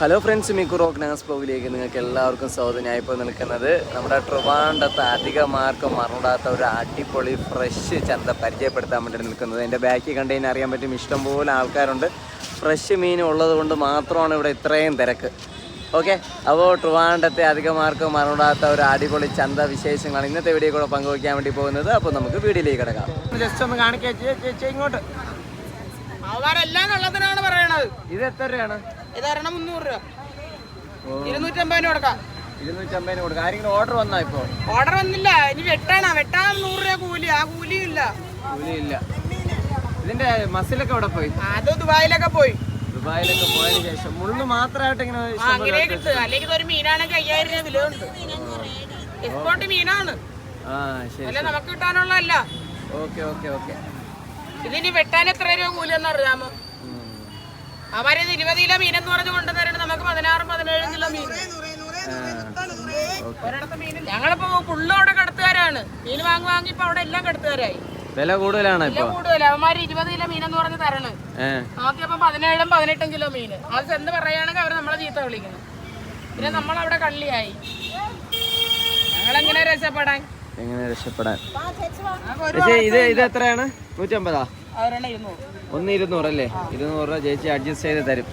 Hello friends മിക്കു റോക്ക് നാസ് ബ്ലോഗിലേക്ക് നിങ്ങൾക്ക് എല്ലാവർക്കും സ്വാഗതം ഞാൻ ഇപ്പോൾ നിൽക്കുന്നത് നമ്മുടെ ട്രിവാൻഡത്ത് അധികമാർക്കും മറണ്ടാത്ത ഒരു അടിപൊളി ഫ്രഷ് ചന്ത പരിചയപ്പെടുത്താൻ വേണ്ടി നിൽക്കുന്നത്. എന്റെ ബാക്കിൽ കണ്ടു കഴിഞ്ഞാൽ അറിയാൻ പറ്റും ഇഷ്ടംപോലെ ആൾക്കാരുണ്ട്. ഫ്രഷ് മീൻ ഉള്ളത് കൊണ്ട് മാത്രമാണ് ഇവിടെ ഇത്രയും തിരക്ക്. ഓക്കെ അപ്പോൾ ട്രിവാൻഡത്തെ അധികമാർക്കും മറണ്ടാത്ത ഒരു അടിപൊളി ചന്ത വിശേഷങ്ങളാണ് ഇന്നത്തെ വീഡിയോ കൂടെ പങ്കുവയ്ക്കാൻ വേണ്ടി പോകുന്നത്. അപ്പോൾ നമുക്ക് വീഡിയോയിലേക്ക് കിടക്കാം. ജസ്റ്റ് ഒന്ന് കാണിക്കാൻ ഇങ്ങോട്ട്. ഇത് എത്ര രൂപയാണ്? ഇതൊരെണ്ണം മുന്നൂറ് രൂപ. ഇരുന്നൂറ്റമ്പതിന് കൊടുക്കാം. ഇരുന്നൂറ്റമ്പതിന് കൊടുക്കാം. ആരെങ്കിലും ഓർഡർ വന്നാ ഇപ്പോ? ഓർഡർ വന്നില്ല. ഇനി വെട്ടാനാ. വെട്ടാൻ നൂറ് രൂപ കൂലി. ആ കൂലിയും ഇല്ല കൂലിയില്ല. ഇതിന്റെ മസിലൊക്കെ എവിടെ പോയി? അത് ദുബായിലൊക്കെ പോയി. ദുബായിലൊക്കെ പോയതിനു ശേഷം മുള്ളു മാത്രമായിട്ട് ഇങ്ങനെ അങ്ങനെ കിട്ടുക അല്ലെങ്കിൽ ഒരു മീനാണെങ്കിൽ അയ്യായിരം രൂപ വില ഉണ്ട്. എക്സ്പോർട്ട് മീനാണ്. ആ ശരി അല്ല നമുക്ക് കിട്ടാനുള്ളതല്ല. Okay okay okay. ഇതിനി വെട്ടാൻ എത്ര രൂപ കൂലി എന്ന് അറിയാമോ? അവരെ ഇരുപത് കിലോ മീൻ എന്ന് പറഞ്ഞ് കൊണ്ടുതരണം നമുക്ക് പതിനാറും പതിനേഴും കിലോ മീൻ. ഒരിടത്ത് മീൻ ഞങ്ങളിപ്പോ ഫുള്ളോടെ കടത്തുകാരാണ്. മീൻ വാങ്ങി വാങ്ങി ഇപ്പൊ അവിടെ എല്ലാം കടത്തുകാരായി. വില കൂടുതലാണ് ഇപ്പൊ? അവന്മാര് ഇരുപത് കിലോ മീൻ എന്ന് പറഞ്ഞ് തരണം. നോക്കിയപ്പോ പതിനേഴും പതിനെട്ടും കിലോ മീൻ. അത് എന്ത് പറയുകയാണെങ്കിൽ അവർ നമ്മളെ ചീത്ത വിളിക്കണം പിന്നെ നമ്മളവിടെ കള്ളിയായി. ഞങ്ങളെങ്ങനെ രക്ഷപ്പെടാൻ? എങ്ങനെ രക്ഷപ്പെടാൻ? ഇത് ഇത് എത്രയാണ്? നൂറ്റമ്പതാ? അവരെണ്ണം ഇരുന്നൂറ്. ഒന്ന് ഇരുന്നൂറ് അല്ലേ? ഇരുന്നൂറ് രൂപ ചേച്ചി അഡ്ജസ്റ്റ് ചെയ്ത് തരും.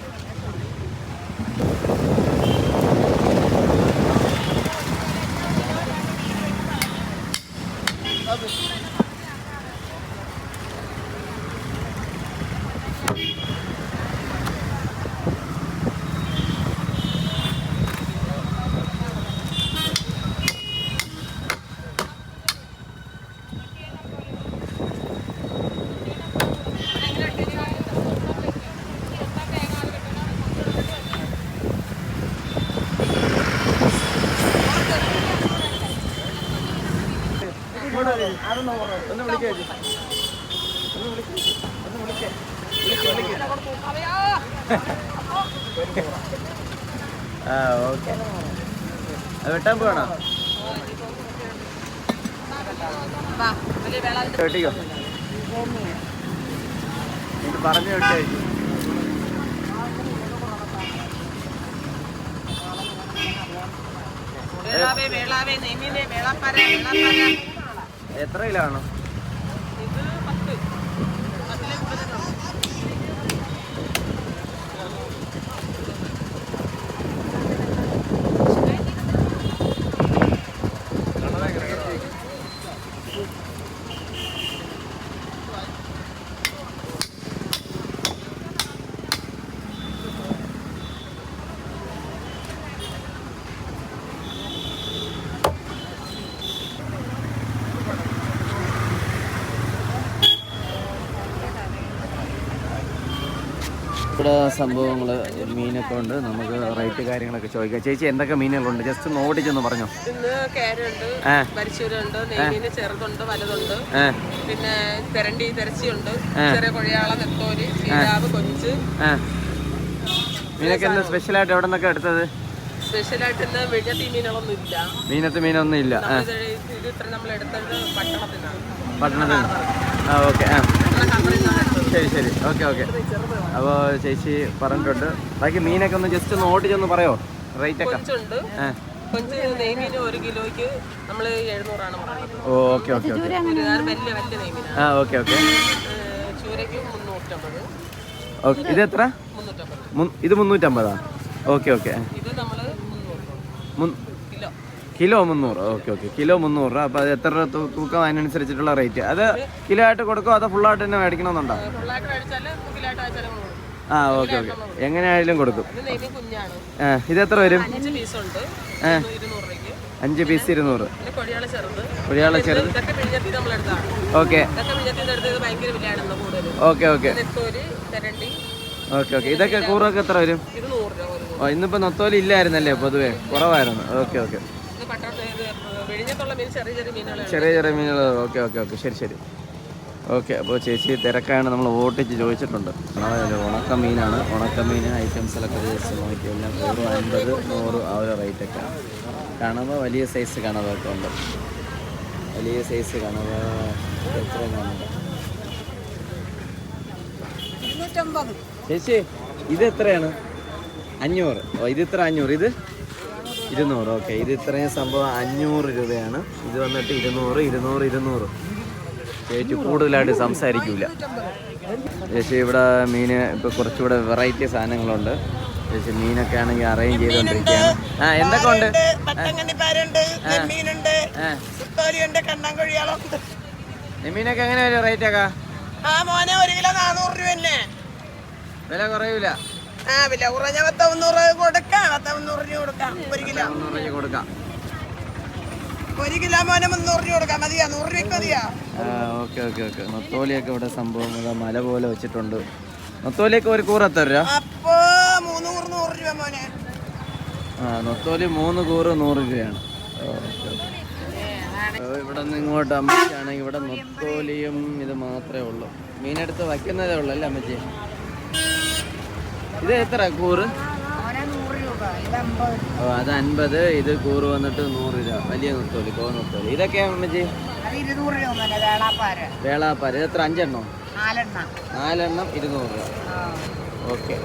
ഒന്ന് വിളിക്കേ ആ ഓക്കെ. അത് വെട്ടാൻ പോകണോ വെട്ടിക്കോ? ഇത് പറഞ്ഞു കേട്ടായിരിക്കും വേളാവേ വേളാവേ നെയ്മീനെ വേളാപ്പാര വേളാപ്പാര. എത്ര കിലോ ആണോ ഇവിടെ സംഭവങ്ങൾ മീനൊക്കെ ഉണ്ട്. നമുക്ക് റേറ്റ് കാര്യങ്ങളൊക്കെ ചോദിക്കാം. ചേച്ചി എന്തൊക്കെ മീനുകളുണ്ട്? ജസ്റ്റ് ഒന്ന് ഓടിച്ചൊന്ന് പറഞ്ഞോ. ഇന്ന് കേരുണ്ട് ആ പരിശൂരുണ്ട് നെയ്മീന് ചെറുതുണ്ട് വലുതുണ്ട്. ആ പിന്നെ തെരണ്ടി തെരച്ചിയുണ്ട് ചെറിയ കൊഴിയാള നെത്തോൽ ചീരാവ് കൊഞ്ച്. ആ മീനൊക്കെ എന്താ സ്പെഷ്യലായിട്ട് എവിടെ നിന്നൊക്കെ എടുത്തത്? സ്പെഷ്യലായിട്ട് ഇന്ന് വെടിയത്തി മീനുകളൊന്നും ഇല്ല. മീനത്ത് മീനൊന്നും ഇല്ല. ഇത് ഇത് ഇത്ര നമ്മൾ എടുത്തത് പട്ടണത്തിനാണ് പട്ടണത്തിൽ ഓക്കെ. ആ. ശരി ശരി. Okay okay. അപ്പോൾ ചേച്ചി പറഞ്ഞിട്ടുണ്ട്. ബാക്കി മീനൊക്കെ ഒന്ന് ജസ്റ്റ് ഒന്ന് ഓടിച്ചൊന്ന് പറയോ? റേറ്റ് ഒക്കെ? ഒരു കിലോയ്ക്ക് നമ്മൾ എഴുന്നൂറാണ് ഓക്കെ ഓക്കെ ഓക്കെ. ആ ഓക്കെ ഓക്കെ. ഓക്കെ ഇത് എത്ര? ഇത് മുന്നൂറ്റമ്പതാ? ഓക്കെ ഓക്കെ ഇത് നമ്മൾ മുന്നൂറ് മുൻ- കിലോ മുന്നൂറ്. Okay okay. കിലോ മുന്നൂറ്. രൂപ അപ്പോൾ അത് എത്ര രൂപ തൂക്കം അതിനനുസരിച്ചിട്ടുള്ള റേറ്റ്? അത് കിലോ ആയിട്ട് കൊടുക്കുമോ അതോ ഫുള്ളായിട്ട് തന്നെ മേടിക്കണമെന്നുണ്ടോ? ആ ഓക്കെ ഓക്കെ. എങ്ങനെയായാലും കൊടുക്കും. ഇത് കുഞ്ഞാണ്. ആ ഇത് എത്ര വരും? അഞ്ച് പീസ് ഇരുന്നൂറ്. കൊടിയാള ചെറുത്. Okay. Okay okay. Okay okay. ഇതൊക്കെ കൂറൊക്കെ എത്ര വരും? ഓ ഇന്നിപ്പോൾ നൊത്തോലി ഇല്ലായിരുന്നല്ലേ പൊതുവേ? കുറവായിരുന്നു. ഓക്കെ ഓക്കെ ഇത് പട്ടണത്തിൽ ഇത് വെടിഞ്ഞത്തുള്ള മീൻ ചെറിയ ചെറിയ മീനുകൾ. Okay okay okay. ശരി ശരി. ഓക്കെ അപ്പോൾ ചേച്ചി തിരക്കാണ് നമ്മൾ ഓട്ടിച്ച് ചോദിച്ചിട്ടുണ്ട്. നമ്മളെ ഉണക്ക മീനാണ്. ഉണക്ക മീൻ ഐറ്റംസിലൊക്കെ ജസ്റ്റ് നോക്കി കഴിഞ്ഞാൽ നൂറ് അൻപത് നൂറ് ആ ഒരു റേറ്റൊക്കെ. കണവ വലിയ സൈസ് കണവൊക്കെ ഉണ്ട്. വലിയ സൈസ് കണവ എത്ര കണവ ചേച്ചി ഇത് എത്രയാണ്? അഞ്ഞൂറ്. ഓ ഇത് എത്ര അഞ്ഞൂറ്. ഇത്? ഇരുന്നൂറ്. ഓക്കെ ഇത് ഇത്രയും സംഭവം അഞ്ഞൂറ് രൂപയാണ്. ഇത് വന്നിട്ട് ഇരുന്നൂറ് ഇരുന്നൂറ് ഇരുന്നൂറ്. ചേച്ചി കൂടുതലായിട്ട് സംസാരിക്കൂല. ചേച്ചി ഇവിടെ മീന് ഇപ്പൊ കുറച്ചുകൂടെ വെറൈറ്റി സാധനങ്ങളുണ്ട്. ചേച്ചി മീനൊക്കെ ആണെങ്കിൽ അറേഞ്ച് ചെയ്തുകൊണ്ടിരിക്കുകയാണ് ആ എന്തൊക്കെ ഉണ്ട്? മീനൊക്കെ എങ്ങനെ വരും റേറ്റ് ഒക്കെ? ആ മോനെ ഒരു കിലോ നാനൂറ് രൂപ വില കുറയൂല. ആ വില കുറഞ്ഞ പത്ത് മുന്നൂറ് കൊടുക്കാം. പത്ത് മുന്നൂറ് രൂപ കൊടുക്കാം. ഒരു കിലോ. മുന്നൂറ് രൂപ കൊടുക്കാം ഒരു കിലോ മോനെ മുന്നൂറ് രൂപ കൊടുക്കാം. മതിയാ? നൂറ് രൂപയ്ക്ക് മതിയാ? Okay okay okay. നത്തോലിയൊക്കെ ഇവിടെ സംഭവം മല പോലെ വെച്ചിട്ടുണ്ട്. നൊത്തോലിയൊക്കെ ഒരു കൂറ് എത്ര രൂപ? അപ്പോ മൂന്നൂറ് നൂറ് രൂപ മോനെ. ആ നത്തോലി മൂന്ന് കൂറ് നൂറ് രൂപയാണ്. ഇവിടെ നിന്ന് ഇങ്ങോട്ട് അമ്മച്ചാണെങ്കിൽ ഇവിടെ നൊത്തോലിയും ഇത് മാത്രമേ ഉള്ളൂ. മീനെടുത്ത് വയ്ക്കുന്നതേ ഉള്ളൂ അല്ലേ അമ്മച്ചി? ഇത് എത്ര കൂറ്? ഓ അത് അൻപത്. ഇത് കൂറ് വന്നിട്ട് നൂറ് രൂപ. വലിയ നൊത്തോലി കോ നൊത്തോലി. ഇതൊക്കെയാ അമ്മച്ചി വേളാപ്പാര. ഇത് എത്ര? അഞ്ചെണ്ണോ? നാലെണ്ണ. ഇരുന്നൂറ് രൂപ. ഓക്കെ.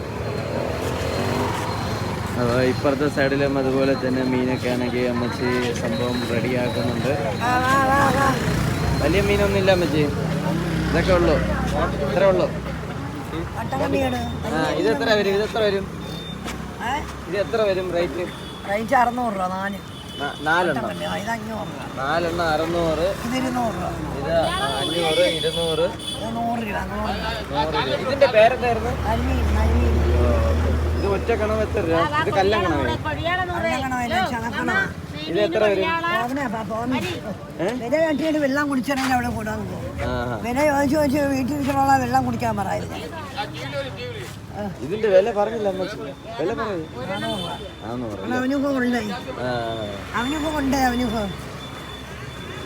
അപ്പോൾ ഇപ്പുറത്തെ സൈഡിലും അതുപോലെ തന്നെ മീനൊക്കെ ആണെങ്കിൽ അമ്മച്ചി സംഭവം റെഡിയാക്കുന്നുണ്ട്. വലിയ മീനൊന്നുമില്ല അമ്മച്ചി ഇതൊക്കെ ഉള്ളൂ. ഇത്രേ ഉള്ളൂ. ഇത് എത്ര വരും? ഇത് എത്ര വരും? ഇത് എത്ര വരും റേറ്റ്? റേറ്റ് അറുന്നൂറ് രൂപ നാല്. നാലെണ്ണം. നാലെണ്ണം അറുന്നൂറ്. ഇത് രൂപ. ഇത് അഞ്ഞൂറ് ഇരുന്നൂറ്. ഇതിന്റെ പേരെന്തായിരുന്നു? ഇത് ഒറ്റ കണവ് എത്ര രൂപ ഇത് കല്ലം കണവേ ഇത് എത്ര വരും? ഏ? വില കെട്ടിയിട്ട് വെള്ളം കുടിച്ചിറങ്ങി അവിടെ കൂടാൻ പോകും. വില ചോദിച്ചു ചോദിച്ച് വീട്ടിൽ ഇരിക്കണോളാ വെള്ളം കുടിക്കാൻ പറയുന്നത് ഇതിന്റെ വില പറഞ്ഞില്ല വില പറയൂ. ആന്ന്. അവനൊക്കെ കൊണ്ടേ. അവനൊക്കെ കൊണ്ടേ അവനൊക്കെ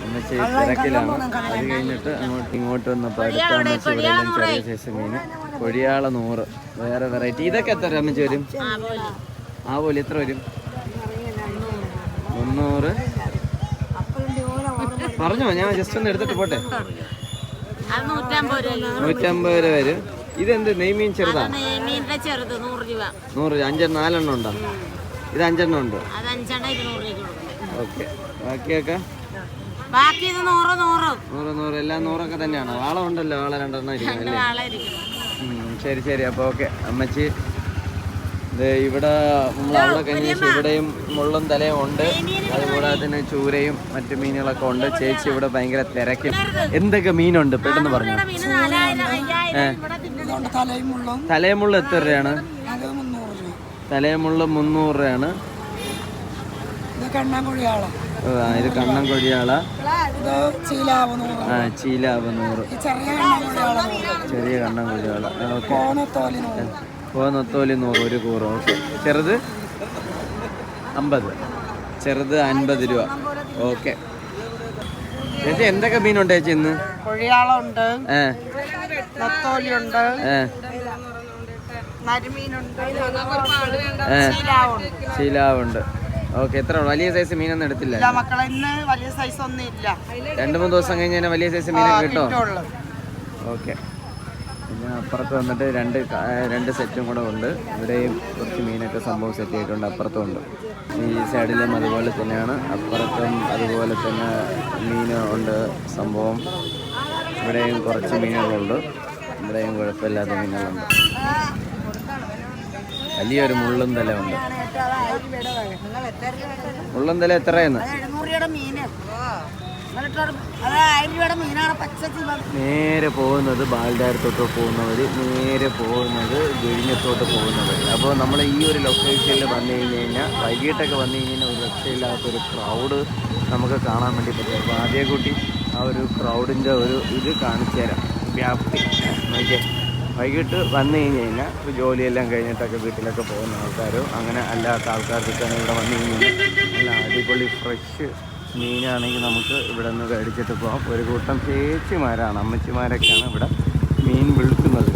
അമ്മച്ചി തിരക്കിലാണ്. അത് കഴിഞ്ഞിട്ട് അങ്ങോട്ട് ഇങ്ങോട്ട് വന്നപ്പോൾ ചെറിയ സൈസ് കൊഴിയാള നൂറ്. വേറെ വെറൈറ്റി ഇതൊക്കെ എത്ര അമ്മച്ചി വരും? ആ പോലെ എത്ര വരും? മുന്നൂറ്. പറഞ്ഞോ ഞാൻ ജസ്റ്റ് ഒന്ന് എടുത്തിട്ട് പോട്ടെ. നൂറ്റമ്പത് രൂപ വരും. ഇതെന്ത് നെയ്മീൻ ചെറുതാ? നൂറ് രൂപ. അഞ്ചെണ്ണം നാലെണ്ണം ഉണ്ടോ? ഇത് അഞ്ചെണ്ണം ഉണ്ട്. ഓക്കെ. ബാക്കിയൊക്കെ? ബാക്കി ഇത് നൂറ് നൂറ്. നൂറ് നൂറ്. എല്ലാം നൂറൊക്കെ തന്നെയാണ്. വാള ഉണ്ടല്ലോ വാള രണ്ടെണ്ണം ശരി ശരി. അപ്പോൾ ഓക്കെ. അമ്മച്ചി ഇവിടെ നമ്മൾ അവിടെ കഴിഞ്ഞ ശേഷം ഇവിടെയും മുള്ളും തലയും ഉണ്ട്. അതുകൂടാതെ തന്നെ ചൂരയും മറ്റു മീനുകളൊക്കെ ഉണ്ട്. ചേച്ചി ഇവിടെ ഭയങ്കര തിരക്കും. എന്തൊക്കെ മീനുണ്ട്? പെട്ടെന്ന് പറഞ്ഞു. തലേമുള്ള തലയമുള്ള എത്ര രൂപയാണ്? തലേമുള്ള മുന്നൂറ് രൂപ. തലയമുള്ള മുന്നൂറ് രൂപയാണ്. ഇത് കണ്ണം കൊഴിയാള. ഇത് ചീലാവ് നൂറ്. ആ ചീലാവ് നൂറ്. ചെറിയ കണ്ണം കൊഴിയാള. ഓക്കെ. കോണത്തോലി നൂറ് നൂറ് ഒരു കൂറ്. ഓക്കെ ചെറുത് അമ്പത്. ചെറുത് അൻപത് രൂപ. ഓക്കെ. ചേച്ചി എന്തൊക്കെ മീനുണ്ട് ചേച്ചി ഇന്ന്? കൊഴിയാളുണ്ട് നത്തോലിയുണ്ട്. ശീലാവുണ്ട്. ഓക്കെ എത്ര വലിയ സൈസ് മീനൊന്നും എടുത്തില്ല. ഇല്ല മക്കളെ ഇന്ന് വലിയ സൈസ് ഒന്നും ഇല്ല. രണ്ട് മൂന്ന് ദിവസം കഴിഞ്ഞ് കഴിഞ്ഞാൽ വലിയ സൈസ് മീനൊക്കെ കിട്ടോ? ഓക്കെ. പിന്നെ അപ്പുറത്ത് വന്നിട്ട് രണ്ട് രണ്ട് സെറ്റും കൂടെ ഉണ്ട്. ഇവിടെയും കുറച്ച് മീനൊക്കെ സംഭവം സെറ്റ് ചെയ്തിട്ടുണ്ട്. അപ്പുറത്തും ഉണ്ട് ഈ സൈഡിലും അതുപോലെ തന്നെയാണ്. അപ്പുറത്തും അതുപോലെ തന്നെ മീൻ ഉണ്ട് സംഭവം. ഇവിടെയും കുറച്ച് മീനുകളുണ്ട്. ഇവിടെയും കുഴപ്പമില്ലാത്ത മീനുകളുണ്ട്. വലിയൊരു മുള്ളും തല ഉണ്ട് മുള്ളും തല എത്രയെന്ന് നേരെ പോകുന്നത് ബാൽഡാരത്തോട്ട് പോകുന്നവർ നേരെ പോകുന്നത് വിഴിഞ്ഞത്തോട്ട് പോകുന്നവർ അപ്പോൾ നമ്മൾ ഈ ഒരു ലൊക്കേഷനിൽ വന്നു കഴിഞ്ഞ് കഴിഞ്ഞാൽ വൈകിട്ടൊക്കെ വന്നു കഴിഞ്ഞാൽ ഒരു രക്ഷയില്ലാത്തൊരു ക്രൗഡ് നമുക്ക് കാണാൻ വേണ്ടി പറ്റും. അപ്പോൾ ആദ്യകൂട്ടി ആ ഒരു ക്രൗഡിന്റെ ഒരു ഇത് കാണിച്ചു തരാം. വ്യാപ്തി. നോക്കിയേ വൈകിട്ട് വന്നു കഴിഞ്ഞ് കഴിഞ്ഞാൽ ഇപ്പോൾ ജോലിയെല്ലാം കഴിഞ്ഞിട്ടൊക്കെ വീട്ടിലൊക്കെ പോകുന്ന ആൾക്കാരും അങ്ങനെ അല്ലാത്ത ആൾക്കാർക്കൊക്കെയാണ് ഇവിടെ വന്നു കഴിഞ്ഞ് കഴിഞ്ഞാൽ നല്ല അടിപൊളി ഫ്രഷ് മീനാണെങ്കിൽ നമുക്ക് ഇവിടെ നിന്ന് മേടിച്ചിട്ട് പോകാം ഒരു കൂട്ടം ചേച്ചിമാരാണ് അമ്മച്ചിമാരൊക്കെയാണ് ഇവിടെ മീൻ വിൽക്കുന്നത്.